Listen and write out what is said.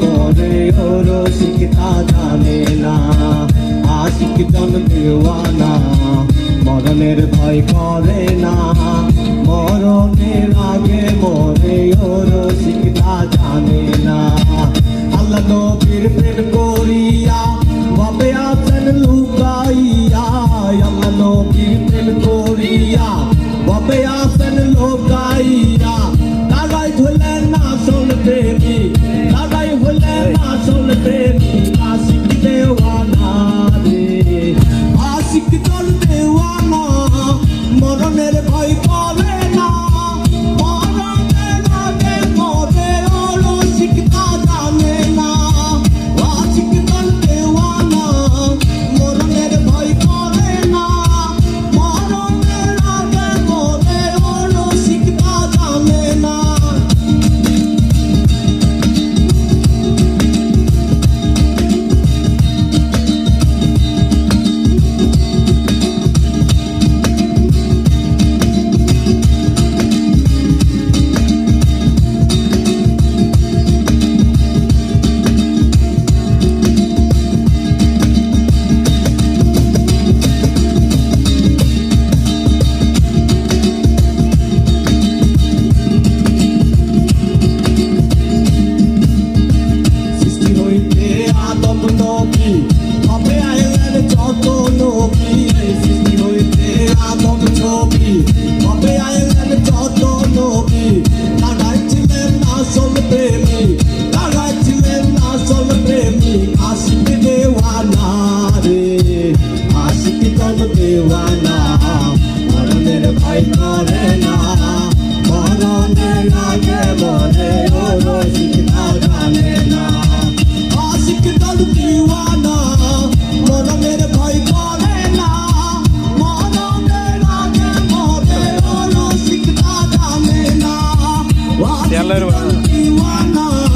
মোরে ওরো শিখতা জানে না। আশিক জন দেওয়ানা, মরণের ভয় করে না। মরণের আগে মোরে ওরো moronero. Bueno, bueno.